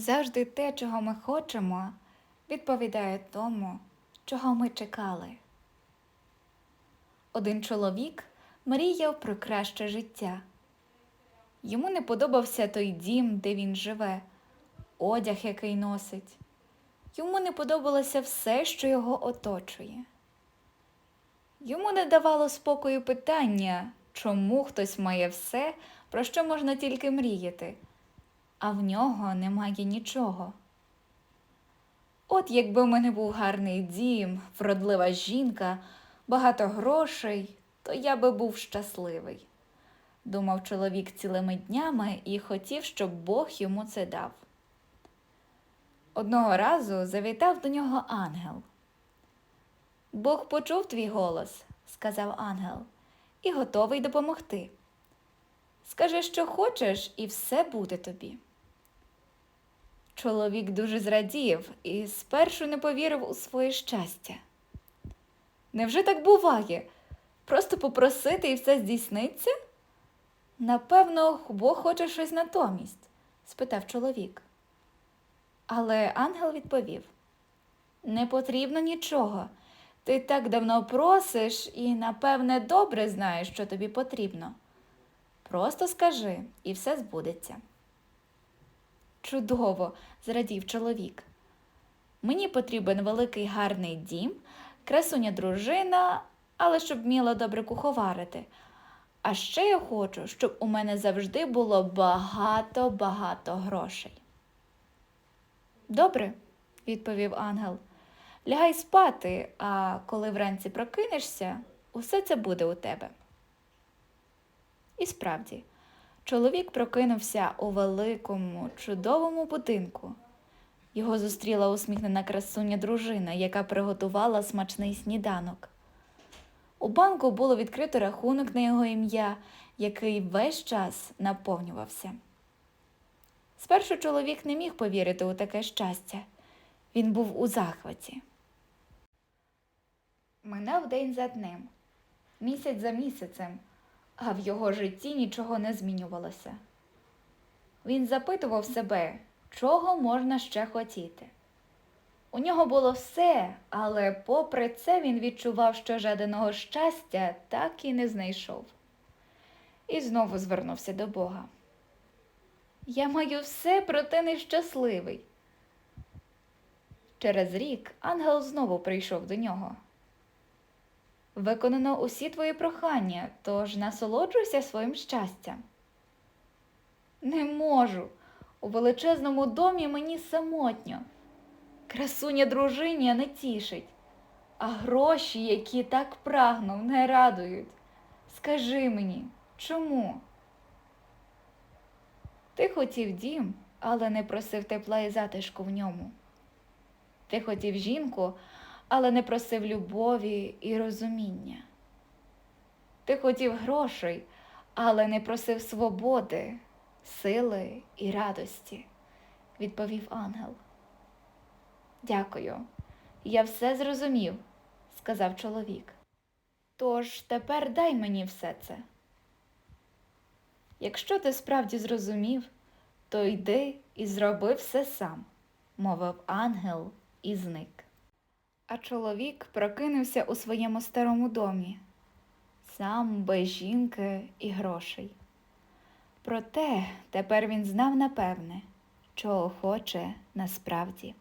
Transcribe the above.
завжди те, чого ми хочемо, відповідає тому, чого ми чекали. Один чоловік мріяв про краще життя. Йому не подобався той дім, де він живе, одяг, який носить. Йому не подобалося все, що його оточує. Йому не давало спокою питання, чому хтось має все, про що можна тільки мріяти, а в нього немає нічого. От якби в мене був гарний дім, вродлива жінка, багато грошей, то я би був щасливий. Думав чоловік цілими днями і хотів, щоб Бог йому це дав. Одного разу завітав до нього ангел. Бог почув твій голос, сказав ангел, і готовий допомогти. Скажи, що хочеш, і все буде тобі. Чоловік дуже зрадів і спершу не повірив у своє щастя. Невже так буває? Просто попросити і все здійсниться? Напевно, Бог хоче щось натомість? спитав чоловік. Але ангел відповів: Не потрібно нічого. Ти так давно просиш і, напевне, добре знаєш, що тобі потрібно. Просто скажи, і все збудеться. Чудово, зрадів чоловік. Мені потрібен великий гарний дім, красуня дружина, але щоб вміла добре куховарити. А ще я хочу, щоб у мене завжди було багато-багато грошей. Добре, відповів ангел. Лягай спати, а коли вранці прокинешся, усе це буде у тебе. І справді, чоловік прокинувся у великому, чудовому будинку. Його зустріла усміхнена красуня дружина, яка приготувала смачний сніданок. У банку було відкрито рахунок на його ім'я, який весь час наповнювався. Спершу чоловік не міг повірити у таке щастя. Він був у захваті. Минав день за днем, місяць за місяцем, а в його житті нічого не змінювалося. Він запитував себе, чого можна ще хотіти. У нього було все, але попри це він відчував, що жаданого щастя так і не знайшов. І знову звернувся до Бога. Я маю все, проте нещасливий. Через рік ангел знову прийшов до нього. Виконано усі твої прохання, тож насолоджуйся своїм щастям. Не можу. У величезному домі мені самотньо. Красуня дружиня не тішить, а гроші, які так прагнув, не радують. Скажи мені, чому? Ти хотів дім, але не просив тепла і затишку в ньому. Ти хотів жінку, але не просив любові і розуміння. Ти хотів грошей, але не просив свободи, сили і радості, відповів ангел. Дякую, я все зрозумів, сказав чоловік. Тож тепер дай мені все це. Якщо ти справді зрозумів, то йди і зроби все сам, мовив ангел і зник. А чоловік прокинувся у своєму старому домі, сам без жінки і грошей. Проте тепер він знав напевне, чого хоче насправді.